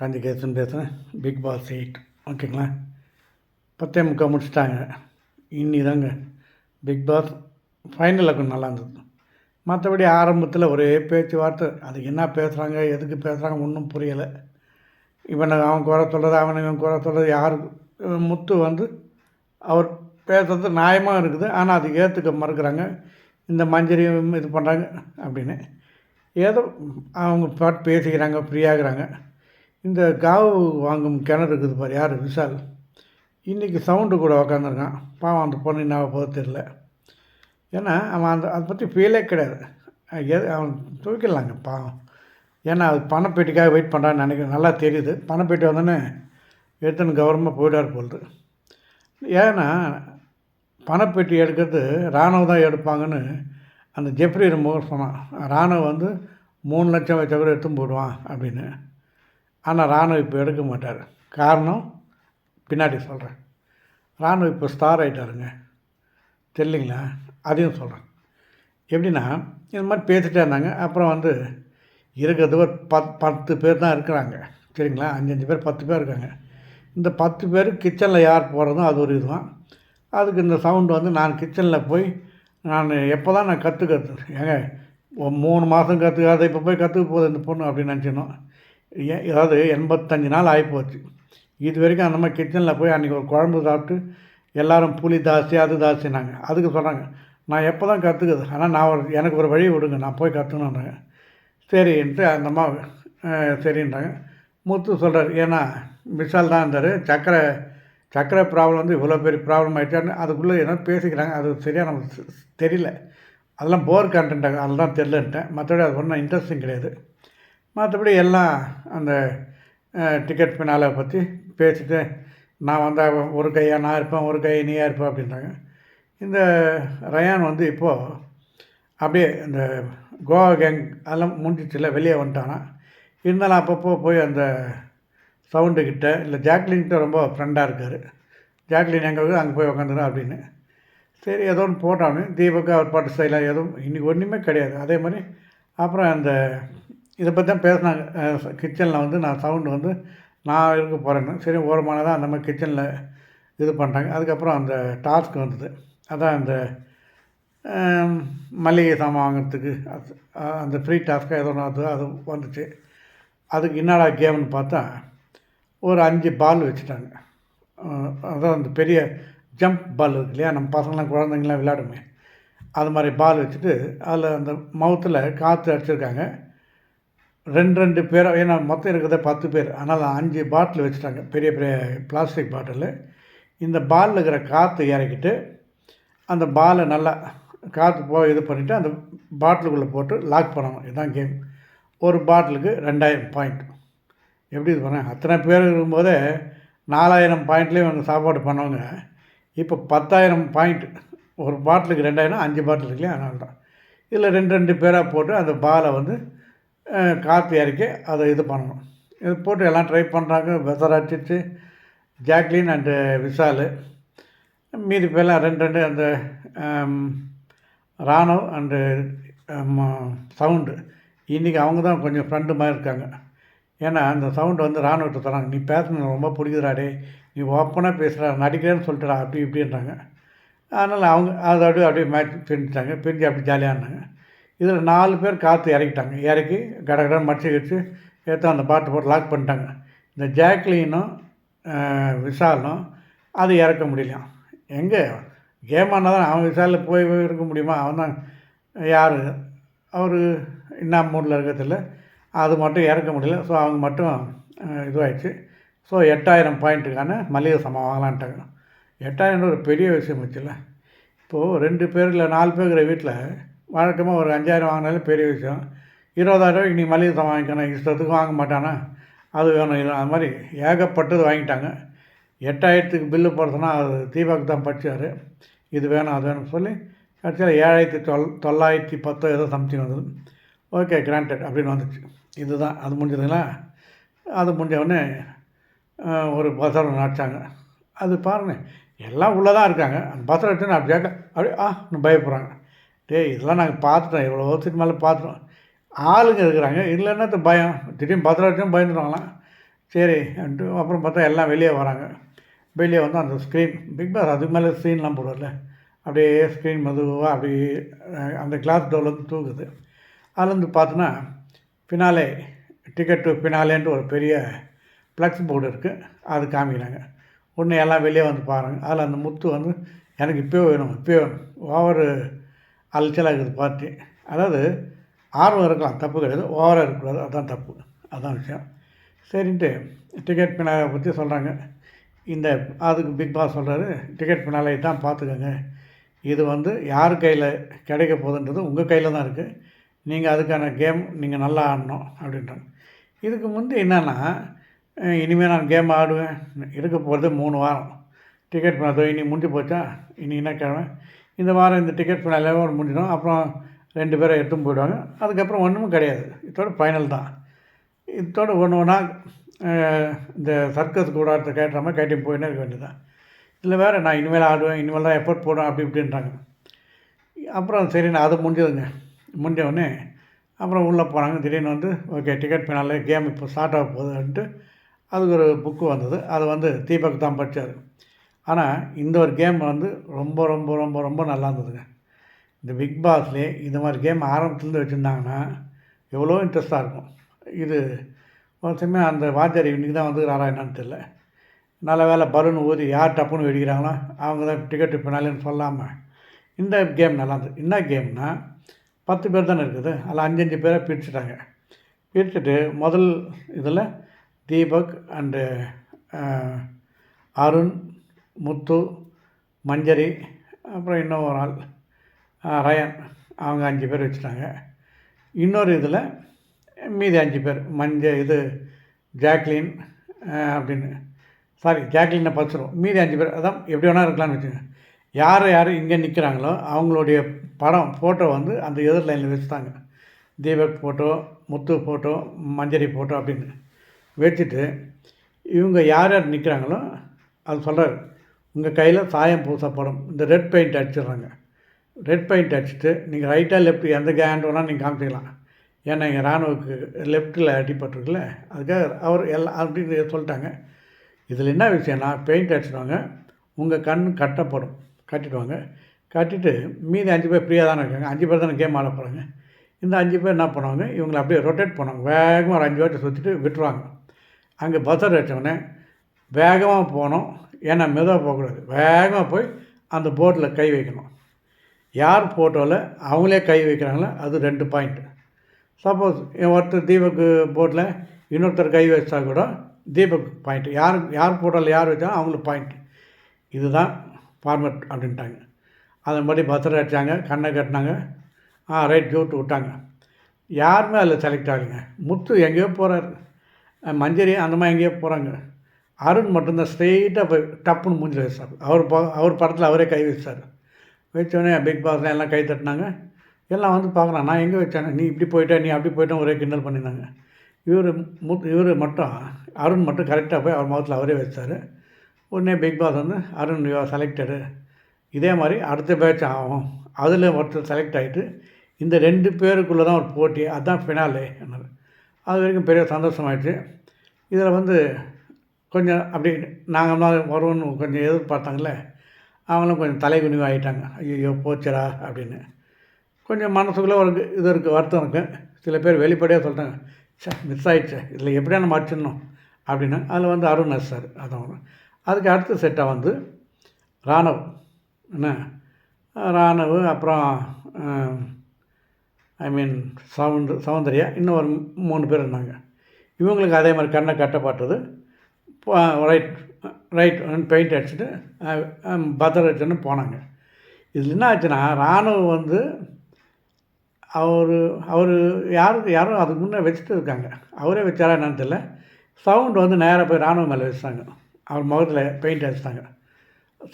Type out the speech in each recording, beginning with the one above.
காந்திகேசன் பேசுகிறேன். Big pass eight ஓகேங்களா பத்தே முக்கால் முடிச்சிட்டாங்க. இன்னி தாங்க பிக் பாஸ் ஃபைனலில் கொஞ்சம் நல்லா இருந்தது. மற்றபடி ஆரம்பத்தில் ஒரே பேச்சுவார்த்தை. அதுக்கு என்ன பேசுகிறாங்க எதுக்கு பேசுகிறாங்க ஒன்றும் புரியலை. இவனை அவன் குறை சொல்கிறது அவனை இவன் குறை சொல்கிறது யாரு முத்து வந்து அவர் பேசுறது நியாயமாக இருக்குது. ஆனால் அது ஏற்றுக்க மறுக்கிறாங்க. இந்த மஞ்சரியும் இது பண்ணுறாங்க அப்படின்னு. ஏதோ அவங்க பாட்டு பேசிக்கிறாங்க ஃப்ரீயாகிறாங்க இந்த காவு வாங்கும் கிணறு இருக்குது பாரு யார்? விஷால் இன்றைக்கி சவுண்டு கூட உக்காந்துருக்கான். பாவம் அந்த பொண்ணு என்ன போக தெரில ஏன்னா அவன் அந்த அதை பற்றி ஃபீலே கிடையாது. எது அவன் தூக்கிடலாங்க பாவம். ஏன்னா அது பணப்பேட்டிக்காக வெயிட் பண்ணுறான்னு நினைக்கிறேன். நல்லா தெரியுது. பணப்பேட்டி வந்தோடனே எடுத்துன்னு கவர்மெண்ட் போயிடார் போகுது ஏன்னா பணப்பெட்டி எடுக்கிறது ராணுவம் தான் எடுப்பாங்கன்னு அந்த ஜெப்ரி முகர் சொன்னான். ராணுவம் வந்து மூணு லட்சம் வச்ச கூட எடுத்து போடுவான் அப்படின்னு. ஆனால் ராணுவ இப்போ எடுக்க மாட்டார். காரணம் பின்னாடி சொல்கிறேன். ராணுவ இப்போ ஸ்டார் ஆகிட்டாருங்க தெரியலிங்களா அதையும் சொல்கிறேன். எப்படின்னா இந்த மாதிரி பேசிட்டே இருந்தாங்க. அப்புறம் வந்து இருக்கிறது ஒரு பத் பத்து பேர் தான் இருக்கிறாங்க. சரிங்களா அஞ்சஞ்சு பேர் பத்து பேர் இருக்காங்க. இந்த பத்து பேர் கிச்சனில் யார் போகிறதும் அது ஒரு இதுதான். அதுக்கு இந்த சவுண்டு வந்து நான் கிச்சனில் போய் நான் எப்போ தான் நான் கற்றுக்கிறது? ஏங்க மூணு மாதம் கற்றுக்காத இப்போ போய் கற்றுக்க போகுது இந்த பொண்ணு அப்படின்னு நினச்சினோம் ஏன் ஏதாவது எண்பத்தஞ்சு நாள் ஆகிப்போச்சு இது வரைக்கும் அந்த மாதிரி கிச்சனில் போய் அன்றைக்கி ஒரு குழம்பு சாப்பிட்டு எல்லாரும் புளி தாசி அது தாசினாங்க அதுக்கு சொல்கிறாங்க நான் எப்போ தான் கற்றுக்குது ஆனால் நான் ஒரு எனக்கு ஒரு வழி விடுங்க நான் போய் கற்றுக்கணுன்றாங்க சரின்ட்டு அந்த அம்மா சரின்றாங்க. முத்து சொல்கிறார் ஏன்னா விஷால் தான் இருந்தார் சக்கரை சக்கரை ப்ராப்ளம் வந்து இவ்வளோ பெரிய ப்ராப்ளம் ஆகிட்டான்னு அதுக்குள்ளே ஏதோ பேசிக்கிறாங்க. அது சரியாக நமக்கு தெரியல. அதெல்லாம் போர் கண்டன்ட்டாங்க அதெல்லாம் தெரிலன்ட்டேன் மற்றபடி அது ஒன்றும் இன்ட்ரெஸ்டிங் கிடையாது. மற்றபடி எல்லாம் அந்த டிக்கெட் பின்னாலை பற்றி பேசிட்டு நான் வந்தால் ஒரு கையாக நான் இருப்பேன் ஒரு கை நீயா இருப்பேன் அப்படின்றாங்க. இந்த ரயான் வந்து இப்போது அப்படியே இந்த கோவா கேங் அதெல்லாம் முடிஞ்சிச்சில்ல வெளியே வந்துட்டானா. இருந்தாலும் அப்பப்போ போய் அந்த சவுண்டுக்கிட்ட இல்லை ஜாக்லின்கிட்ட ரொம்ப ஃப்ரெண்டாக இருக்கார். ஜாக்லின் எங்கே இருக்குது அங்கே போய் உக்காந்துடும் அப்படின்னு. சரி ஏதோ ஒன்று போட்டான்னு தீபக்கு அவர் பாட்டு ஸ்டைலாக எதுவும் இன்றைக்கி ஒன்றுமே கிடையாது. அதே மாதிரி அப்புறம் அந்த இதை பற்றி தான் பேசினாங்க. கிச்சனில் வந்து நான் சவுண்டு வந்து நான் இருக்க போகிறேன்னு சரி ஓரமான தான் அந்த மாதிரி கிச்சனில் இது பண்ணுறாங்க அதுக்கப்புறம் அந்த டாஸ்க் வந்தது. அதான் அந்த மளிகை சாமான் வாங்கிறதுக்கு அது அந்த ஃப்ரீ டாஸ்க்காக ஏதோ ஒன்று அது வந்துச்சு. அதுக்கு என்னடா கேம்னு பார்த்தா ஒரு அஞ்சு பால் வச்சுட்டாங்க. அதான் அந்த பெரிய ஜம்ப் பால் இருக்கு இல்லையா? நம்ம பசங்களாம் குழந்தைங்களாம் விளையாடுமே. அது மாதிரி பால் வச்சுட்டு அதில் அந்த மவுத்தில் காற்று அடிச்சிருக்காங்க. ரெண்டு ரெண்டு பேர் ஏன்னா மொத்தம் இருக்கிறத பத்து பேர். ஆனால் அஞ்சு பாட்டில் வச்சுட்டாங்க. பெரிய பெரிய பிளாஸ்டிக் பாட்டில் இந்த பாலில் இருக்கிற காற்று இறக்கிட்டு அந்த பாலை நல்லா காற்று போ இது பண்ணிவிட்டு அந்த பாட்டிலுக்குள்ளே போட்டு லாக் பண்ணணும். இதுதான் கேம் ஒரு பாட்டிலுக்கு ரெண்டாயிரம் பாயிண்ட் எப்படி இது பண்ண? அத்தனை பேர் இருக்கும்போதே நாலாயிரம் பாயிண்ட்லேயும் அவங்க சாப்பாடு பண்ணவங்க. இப்போ பத்தாயிரம் பாயிண்ட் ஒரு பாட்டிலுக்கு ரெண்டாயிரம் அஞ்சு பாட்டில் இருக்கு அதனால தான். இதில் ரெண்டு ரெண்டு பேராக போட்டு அந்த பாலை வந்து காப்பி இறக்கி அதை இது பண்ணணும். இது போட்டு எல்லாம் ட்ரை பண்ணுறாங்க வெதர் அடிச்சு ஜாக்லின் அண்டு விஷால் மீதி பேர்லாம் ரெண்டு ரெண்டு அந்த um, ராணவ் அண்டு சவுண்டு இன்றைக்கி அவங்க தான் கொஞ்சம் ஃப்ரெண்டு மாதிரி இருக்காங்க. ஏன்னா அந்த சவுண்டு வந்து ராணுவத்தை தராங்க. நீ பேசுனது ரொம்ப பிடிக்குதுடாடே நீ ஓப்பனாக பேசுகிறா நடிக்கிறேன்னு சொல்லிட்டுடா. அப்படி இப்படின்றாங்க அதனால் அவங்க அதை அப்படியே அப்படியே மேட்ச் பிரிஞ்சுட்டாங்க. பிரிஞ்சு அப்படி ஜாலியாக இருந்தாங்க இதில் நாலு பேர் காற்று இறக்கிட்டாங்க. இறக்கி கடகடன் மடிச்சு வச்சு ஏற்ற அந்த பாட்டு போட்டு லாக் பண்ணிட்டாங்க. இந்த ஜாக்லினும் அஹ், விஷாலும் அது இறக்க முடியலையாம் எங்கே? கேம் ஆனால் தான் அவன் விசாலில் போய் இருக்க முடியுமா? அவன் தான் யார்? அவர் என்ன மூடில் இருக்கிறதில்ல. அது மட்டும் இறக்க முடியல. ஸோ அவங்க மட்டும் இதுவாகிடுச்சு ஸோ எட்டாயிரம் பாயிண்ட்டுக்கான மளிகை சமம் வாங்கலான்ட்டாங்க. எட்டாயிரம் ஒரு பெரிய விஷயம் வச்சுல இப்போது ரெண்டு பேர் இல்லை நாலு பேர் இருக்கிற வீட்டில் வழக்கமாக ஒரு அஞ்சாயிரம் வாங்கினாலும் பெரிய விஷயம். இருபதாயிரம் ரூபாய்க்கு மளிகை தான் வாங்கிக்கணும் இஷ்டத்துக்கு வாங்க மாட்டானா? அது வேணும் இது அது மாதிரி ஏகப்பட்டது வாங்கிட்டாங்க. எட்டாயிரத்துக்கு பில்லு போடுறதுனா அது தீபக் தான் படிச்சார். இது வேணும் அது வேணும்னு சொல்லி கடைசியில் ஏழாயிரத்தி தொள் தொள்ளாயிரத்தி பத்தோ ஏதோ சம்திங் வந்தது. ஓகே கிராண்டட் அப்படின்னு வந்துச்சு. இதுதான் அது முடிஞ்சதுங்களா? அது முடிஞ்ச உடனே ஒரு பசரம் நடிச்சாங்க அது பாருங்க எல்லாம் உள்ளே தான் இருக்காங்க. அந்த பசரம் எடுத்து அப்படி கேட்க அப்படியே ஆ பயப்படுறாங்க. டேய் இதெல்லாம் நாங்கள் பார்த்துட்டோம். எவ்வளோ சினிமாவில் பார்த்துட்டோம். ஆளுங்க இருக்கிறாங்க. இல்லைன்னா என்னத்த பயம். திடீர்னு பத்திரம் பயந்துடுவாங்களாம். சரி அப்படின்ட்டு அப்புறம் பார்த்தா எல்லாம் வெளியே வராங்க. வெளியே வந்து அந்த ஸ்க்ரீன் பிக் பாஸ் அதுக்கு மேலே ஸ்க்ரீன்லாம் போடுறல அப்படியே ஸ்க்ரீன் மதுவாக அப்படியே அந்த கிளாஸ் டோர்லேருந்து தூக்குது அதுலேருந்து பார்த்தோன்னா ஃபினாலே டிக்கெட் டு ஃபினாலேன்ட்டு ஒரு பெரிய ஃப்ளக்ஸ் போர்டு இருக்குது அது காமிக்கிறாங்க. உடனே எல்லாம் வெளியே வந்து பாருங்கள் அதில் அந்த முத்து வந்து எனக்கு இப்போயே வேணும் இப்போயே வேணும். ஓவர் அலைச்சலாக இருக்குது பார்ட்டி. அதாவது ஆர்வம் இருக்கலாம் தப்பு கிடையாது ஓவராக இருக்கக்கூடாது அதுதான் தப்பு அதுதான் விஷயம். சரின்ட்டு டிக்கெட் பின்னாலை பற்றி சொல்கிறாங்க இந்த அதுக்கு பிக் பாஸ் சொல்கிறாரு டிக்கெட் பின்னாலே தான் பார்த்துக்கோங்க. இது வந்து யார் கையில் கிடைக்க போகுதுன்றது உங்கள் கையில் தான் இருக்குது நீங்கள் அதுக்கான கேம் நீங்கள் நல்லா ஆடணும் அப்படின்றாங்க. இதுக்கு முந்தி என்னென்னா இனிமேல் நான் கேம் ஆடுவேன் இருக்க போகிறது மூணு வாரம். டிக்கெட் பண்ண இனி முடிஞ்சு போச்சா இனி என்ன கிழமை? இந்த வாரம் இந்த டிக்கெட் பண்ண ஒரு முடிஞ்சிடும். அப்புறம் ரெண்டு பேரை எடுத்துன்னு போயிடுவாங்க. அதுக்கப்புறம் ஒன்றும் கிடையாது. இதோட ஃபைனல் தான். இதோட ஒன்று ஒன்றா இந்த சர்க்கஸ் கூடாரத்தை கேட்டுற மாதிரி கேட்டி போயின்னே இருக்க வேண்டியதான் இதில் வேறு நான் இனிமேல் ஆடுவேன் இனிமேல் தான் எஃபர்ட் போடுவேன் அப்படி இப்படின்றாங்க. அப்புறம் சரி நான் அது முடிஞ்சதுங்க. முடிஞ்சவொடனே அப்புறம் உள்ளே போனாங்க திடீர்னு வந்து ஓகே டிக்கெட் பின்னாலே கேம் இப்போ ஸ்டார்ட் ஆக போகுதுன்ட்டு அதுக்கு ஒரு புக்கு வந்தது. அது வந்து தீபக் தான் படித்தார் ஆனால் இந்த ஒரு கேம் வந்து ரொம்ப ரொம்ப ரொம்ப ரொம்ப நல்லா இருந்ததுங்க. இந்த பிக் பாஸ்லேயே இந்த மாதிரி கேம் ஆரம்பத்துலேருந்து வச்சுருந்தாங்கன்னா எவ்வளோ இன்ட்ரெஸ்ட்டாக இருக்கும். இது ஒரு அந்த வாத்தியார் இன்றைக்கி தான் வந்துக்கிறாரா என்னன்னு தெரில நல்ல வேலை பலூன் ஊதி யார் டப்புன்னு வெடிக்கிறாங்களோ அவங்க தான் டிக்கெட்டு பின்னாலேன்னு சொல்லாமல் இந்த கேம் நல்லா இருந்தது. என்ன கேம்னா பத்து பேர் தானே இருக்குது. அதில் அஞ்சு அஞ்சு பேரை பிரிச்சுட்டாங்க. பிரிச்சுட்டு முதல் இதில் தீபக் அண்டு அருண் முத்து மஞ்சரி அப்புறம் இன்னும் ஒரு ஆள் ரயன். அவங்க அஞ்சு பேர் வச்சுட்டாங்க. இன்னொரு இதில் மீதி அஞ்சு பேர் மஞ்ச இது ஜாக்லின் அப்படின்னு. சாரி ஜாக்லினை பச்சிரும் மீதி அஞ்சு பேர் அதான் எப்படி வேணால் இருக்கலாம்னு வச்சுக்கோங்க. யார் யார் இங்கே நிற்கிறாங்களோ அவங்களுடைய படம் ஃபோட்டோ வந்து அந்த எதிர் லைனில் வச்சுட்டாங்க. Deepak photo Muthu photo Manjari photo அப்படின்னு. வச்சுட்டு இவங்க யார் யார் நிற்கிறாங்களோ அது சொல்கிறார் உங்கள் கையில் சாயம் பூசப்படும். இந்த ரெட் பெயிண்ட் அடிச்சிடுறாங்க. ரெட் பெயிண்ட் அடிச்சுட்டு நீங்கள் ரைட்டாக லெஃப்ட் எந்த கேண்ட் வேணால் நீங்கள் காமிச்சிக்கலாம். ஏன்னா எங்கள் ராணுவுக்கு லெஃப்ட்டில் அடிபட்டிருக்குல்ல. அதுக்காக அவர் எல்லாம் அப்படின்னு சொல்லிட்டாங்க. இதில் என்ன விஷயம்னா பெயிண்ட் அடிச்சிடுவாங்க. உங்கள் கண் கட்டப்படும். கட்டிடுவாங்க. கட்டிட்டு மீதி அஞ்சு பேர் ஃப்ரீயாக தானே இருக்காங்க. அஞ்சு பேர் தானே கேம் ஆட போகிறாங்க இந்த அஞ்சு பேர் என்ன பண்ணுவாங்க? இவங்களை அப்படியே ரொட்டேட் பண்ணுவாங்க. வேகமாக ஒரு அஞ்சு வாட்டி சுற்றிட்டு விட்டுருவாங்க. அங்கே பஸ்ஸர் வச்சவொடனே வேகமாக போனோம் ஏன்னா மெதுவாக போகக்கூடாது. வேகமாக போய் அந்த போட்டில் கை வைக்கணும். யார் ஃபோட்டோவில் அவங்களே கை வைக்கிறாங்களோ அது ரெண்டு பாயிண்ட்டு சப்போஸ் ஒருத்தர் தீபக் போட்டில் இன்னொருத்தர் கை வச்சா கூட தீபக் பாயிண்ட் யார் யார் ஃபோட்டோவில் யார் வச்சாலும் அவங்களுக்கு பாயிண்ட் இதுதான் ஃபார்மேட் அப்படின்ட்டாங்க. அதன்படி பத்திரம் அடித்தாங்க கண்ணை கட்டினாங்க. ஆ ரைட் ஜூட்டு விட்டாங்க. யாருமே அதில் செலக்ட் ஆகலைங்க. முத்து எங்கேயோ போகிறார் மஞ்சரி அந்த மாதிரி எங்கேயோ போகிறாங்க அருண் மட்டும்தான் ஸ்ட்ரெயிட்டாக போய் டப்புன்னு மூஞ்சில் வச்சார். அவர் அவர் படத்தில் அவரே கை வச்சார். வச்சோடனே பிக் பாஸ்ல எல்லாம் கை தட்டினாங்க. எல்லாம் வந்து பார்க்குறான் நான் எங்கே வச்சேன்? நீ இப்படி போயிட்டா நீ அப்படி போயிட்டோம் ஒரே கிண்டல் பண்ணியிருந்தாங்க. இவர் மு இவர் மட்டும் அருண் மட்டும் கரெக்டாக போய் அவர் முகத்தில் அவரே வச்சார். உடனே பிக் பாஸ் வந்து அருண் யூ செலக்டடு இதே மாதிரி அடுத்த பேட்ச் ஆகும். அதில் ஒருத்தர் செலக்ட் ஆகிட்டு இந்த ரெண்டு பேருக்குள்ளே தான் ஒரு போட்டி அதுதான் ஃபினாலே என்னது. அது வரைக்கும் பெரிய சந்தோஷமாயிடுச்சு. இதில் வந்து கொஞ்சம் அப்படி நாங்கள் தான் வருவோன்னு கொஞ்சம் எதிர்பார்த்தாங்களே அவங்களும் கொஞ்சம் தலைகுனிவு ஆகிட்டாங்க ஐயோ போச்சடா அப்படின்னு. கொஞ்சம் மனசுக்குள்ளே ஒரு இது இருக்குது வருத்தம் இருக்குது சில பேர் வெளிப்படையாக சொல்லிட்டாங்க சே மிஸ் ஆகிடுச்சே இதில் எப்படியா நம்ம அடிச்சிடணும்? அப்படின்னா. அதில் வந்து அருண் எஸ் சார் அதான் அதுக்கு அடுத்த செட்டாக வந்து ராணவ். என்ன? ராணவ் அப்புறம் ஐ மீன் சவுண்டு சௌந்தர்யா இன்னும் ஒரு மூணு பேர் இருந்தாங்க. இவங்களுக்கு அதே மாதிரி கண்ணை கட்டப்பட்டது ரைட் ரைட் பெயிண்ட் அடிச்சுட்டு பத்திரச்சுன்னு போனாங்க. இதில் என்ன ஆச்சுன்னா ராணுவம் வந்து அவர் அவர் யாருக்கு யாரும் அதுக்கு முன்னே வச்சுட்டு இருக்காங்க. அவரே வச்சாரா என்னன்னு தெரியல. சவுண்டு வந்து நேராக போய் ராணுவ மேலே வச்சுட்டாங்க. அவர் முகத்தில் பெயிண்ட் அடிச்சிட்டாங்க.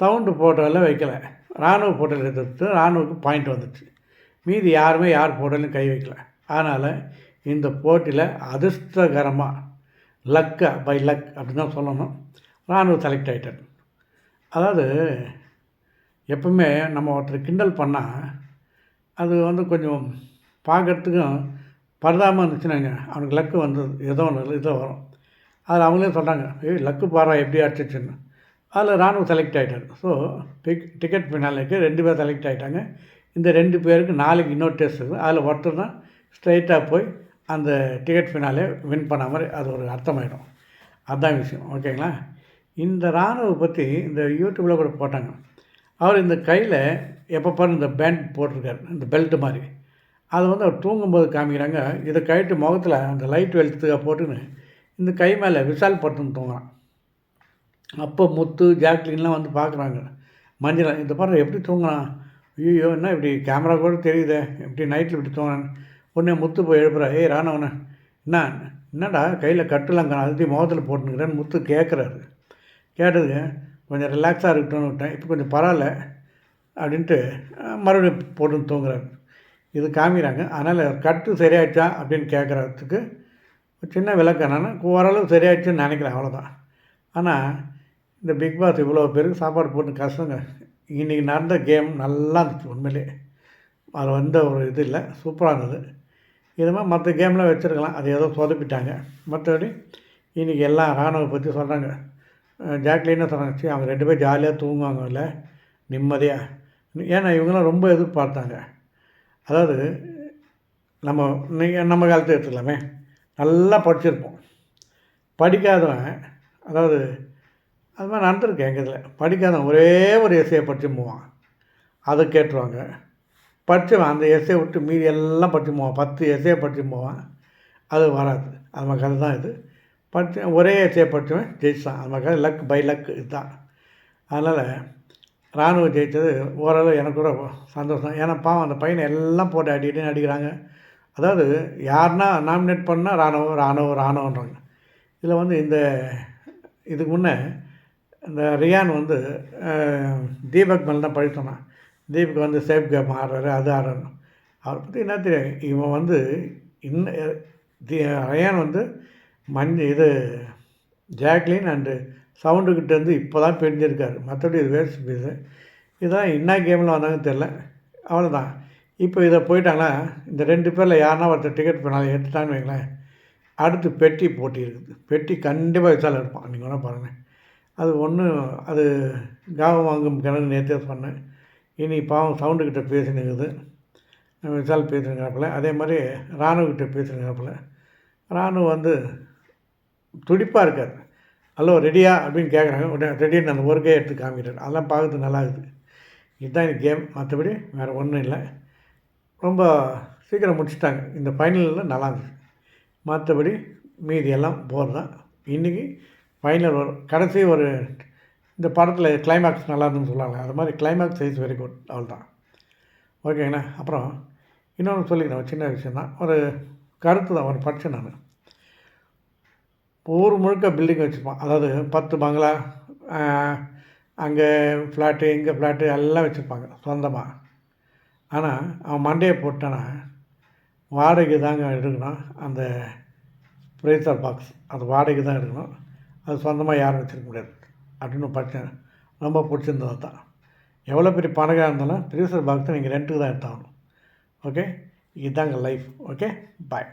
சவுண்டு போட்டோவில் வைக்கல. ராணுவ போட்டோவில் எடுத்து ராணுவுக்கு பாயிண்ட் வந்துச்சு. மீதி யாருமே யார் போட்டோலையும் கை வைக்கல. அதனால் இந்த போட்டியில் அதிர்ஷ்டகரமாக லக்கா பை லக் அப்படின்னு தான் சொல்லணும். ராணுவ செலக்ட் ஆகிட்டேன் அதாவது எப்பவுமே நம்ம ஒருத்தர் கிண்டல் பண்ணால் அது வந்து கொஞ்சம் பார்க்குறதுக்கும் பரதாமல் இருந்துச்சுன்னாங்க அவனுக்கு லக்கு வந்து ஏதோ ஒன்று இதோ வரும். அதில் அவங்களே சொன்னாங்க ஏய் லக்கு பாரா எப்படி அடிச்சிச்சுன்னு. அதில் ராணுவம் செலக்ட் ஆகிட்டார் ஸோ டிக் டிக்கெட் பின்னாலேக்கு ரெண்டு பேர் செலக்ட் ஆகிட்டாங்க இந்த ரெண்டு பேருக்கு நாளைக்கு இன்னொரு டெஸ்ட் இருக்குது. அதில் ஒருத்தர் தான் ஸ்ட்ரைட்டாக போய் அந்த டிக்கெட் ஃபினாலே வின் பண்ண மாதிரி அது ஒரு அர்த்தமாயிடும். அதுதான் விஷயம். ஓகேங்களா இந்த ராணுவ பற்றி இந்த யூடியூப்பில் கூட போட்டாங்க. அவர் இந்த கையில் எப்போ பாரு இந்த பேண்ட் போட்டிருக்காரு. இந்த பெல்ட் மாதிரி. அது வந்து அவர் தூங்கும்போது காமிக்கிறாங்க. இதை கழிட்டு முகத்தில் அந்த லைட் வெளுத்துக்காக போட்டுன்னு இந்த கை மேலே விசால் பட்டுன்னு தூங்குறான். அப்போ முத்து ஜாக்லின்லாம் வந்து பார்க்குறாங்க மஞ்சள் இந்த பாரு எப்படி தூங்குறான்? ஐயோ என்ன இப்படி கேமரா கூட தெரியுதே. இப்படி நைட்டில் இப்படி தூங்குறான்? உடனே முத்து போய் எழுப்புறா ஏய் ராணவனே என்ன என்னடா கையில் கட்டுலாம் அழுத்தி முகத்தில் போட்டுனுக்கிறேன்னு முத்து கேட்குறாரு கேட்டதுக்கு கொஞ்சம் ரிலாக்ஸாக இருக்கட்டும்னு விட்டேன். இப்போ கொஞ்சம் பரவாயில்ல அப்படின்ட்டு மறுபடியும் போட்டுன்னு தூங்குறாரு. இது காமிக்கிறாங்க. அதனால் கட்டு சரியாயிடுச்சா அப்படின்னு கேட்குறதுக்கு சின்ன விளக்கம் என்னென்னா ஓரளவு சரியாயிடுச்சுன்னு நினைக்கிறேன் அவ்வளோதான் ஆனால் இந்த பிக் பாஸ் இவ்வளோ பேருக்கு சாப்பாடு போட்டு கஷ்டங்க. இன்றைக்கி நடந்த கேம் நல்லா இருந்துச்சு உண்மையிலே. அதில் வந்த ஒரு இது இல்லை. சூப்பராக இருந்தது. இது மாதிரி மற்ற கேம்லாம் வச்சுருக்கலாம். அது ஏதோ சொதப்பிட்டாங்க. மற்றபடி இன்றைக்கி எல்லாம் ராணுவ பற்றி சொல்கிறாங்க ஜாக்லின்னு சொன்னாங்க சரி அவங்க ரெண்டு பேரும் ஜாலியாக தூங்குவாங்க இல்லை நிம்மதியாக ஏன்னா இவங்களாம் ரொம்ப எதிர்பார்த்தாங்க. அதாவது நம்ம நீங்கள் நம்ம காலத்தை எடுத்துக்கலாமே. நல்லா படிச்சிருப்போம். படிக்காதவன் அதாவது அது மாதிரி நடந்திருக்கு எங்கள் இதில். படிக்காதவன் ஒரே ஒரு இசையை படித்து போவான். அதை கேட்டுருவாங்க. படித்தவன் அந்த எஸ்ஏ விட்டு மீதி எல்லாம் படித்து போவான். பத்து எஸ்ஏ படித்து போவான். அது வராது. அது மக்கள் தான் இது. படித்து ஒரே எஸ்ஏ படித்தவன் ஜெயிச்சான் அது மக்கள் லக் பை லக் இதுதான். அதனால் ராணுவம் ஜெயித்தது ஓரளவு எனக்கு கூட சந்தோஷம். ஏன்னா பாவம் அந்த பையனை எல்லாம் போட்டு அடி அடிக்கிறாங்க. அதாவது யாருன்னா நாமினேட் பண்ணால் ராணுவம் ராணுவம் இராணுவன்றாங்க இதில் வந்து இந்த இதுக்கு முன்னே இந்த ரியான் வந்து தீபக் மேல் தான் பழி சொன்னான். தீபுக்கு வந்து சேஃப் கேம் ஆடுறாரு அது ஆடுறாரு அவரை பற்றி என்ன தெரியும்? இவன் வந்து இன்னும் தி வந்து மஞ்ச இது ஜாக்லின் அண்டு சவுண்டுக்கிட்டேருந்து இப்போ தான் பிரிஞ்சிருக்காரு. மற்றபடி இது வேஸ்ட் பீஸு இதுதான் என்ன கேமில் வந்தாங்கன்னு தெரில அவ்வளோதான் இப்போ இதை போயிட்டாங்கன்னா இந்த ரெண்டு பேரில் யாருன்னா ஒருத்தர் டிக்கெட் பண்ணாலும் எடுத்துட்டான்னு வைங்களேன். அடுத்து பெட்டி போட்டி இருக்குது. பெட்டி கண்டிப்பாக விசால் எடுப்பான். நீங்கள் வேணால் பாருங்கள் அது ஒன்று அது காவம் வாங்கும் கிணறு நேற்றே சொன்னேன். இனி பாவம் சவுண்டுக்கிட்ட பேசினுக்குது. விசால் பேசுகிறாப்புல அதே மாதிரி ராணுவக்கிட்ட பேசுகிறாப்புல ராணுவ வந்து துடிப்பாக இருக்கார். ஹலோ ரெடியா? அப்படின்னு கேட்குறாங்க உடனே ரெடின்னு அந்த ஒர்க்கே எடுத்து காமிக்கிறார். அதெல்லாம் பார்க்கறது நல்லா இருக்குது இதுதான் இந்த கேம். மற்றபடி வேறு ஒன்றும் இல்லை. ரொம்ப சீக்கிரம் முடிச்சுட்டாங்க. இந்த ஃபைனலில் நல்லா இருந்துச்சு. மற்றபடி மீதி எல்லாம் போர் தான் இன்றைக்கி ஃபைனல் ஒரு கடைசி ஒரு இந்த படத்தில் கிளைமேக்ஸ் நல்லா இருந்துன்னு சொல்லுவாங்க அது மாதிரி கிளைமேக்ஸ் சைஸ் வெரி குட் தான் ஓகேங்கண்ணா. அப்புறம் இன்னொன்று சொல்லிக்கிறேன். ஒரு சின்ன விஷயம் தான் ஒரு கருத்து தான். ஒரு படித்தேன் நான். ஊர் முழுக்க பில்டிங் வச்சுருப்பான். அதாவது பத்து பங்களா அங்கே ஃப்ளாட்டு இங்கே ஃப்ளாட்டு எல்லாம் வச்சுருப்பாங்க. சொந்தமாக ஆனால் அவன் மண்டையை போட்டானா வாடகை தாங்க எடுக்கணும். அந்த ப்ரேசர் பாக்ஸ் அது வாடகை தான் எடுக்கணும். அது சொந்தமாக யாரும் வச்சுருக்க முடியாது. அப்படின்னு படித்தேன் ரொம்ப பிடிச்சிருந்தது தான் எவ்வளோ பெரிய பணக்காக இருந்தாலும் ப்ரீசர் பாக்ஸை நீங்கள் ரெண்ட்டுக்கு தான் எடுத்தாகணும். ஓகே இதுதாங்க லைஃப் ஓகே பாய்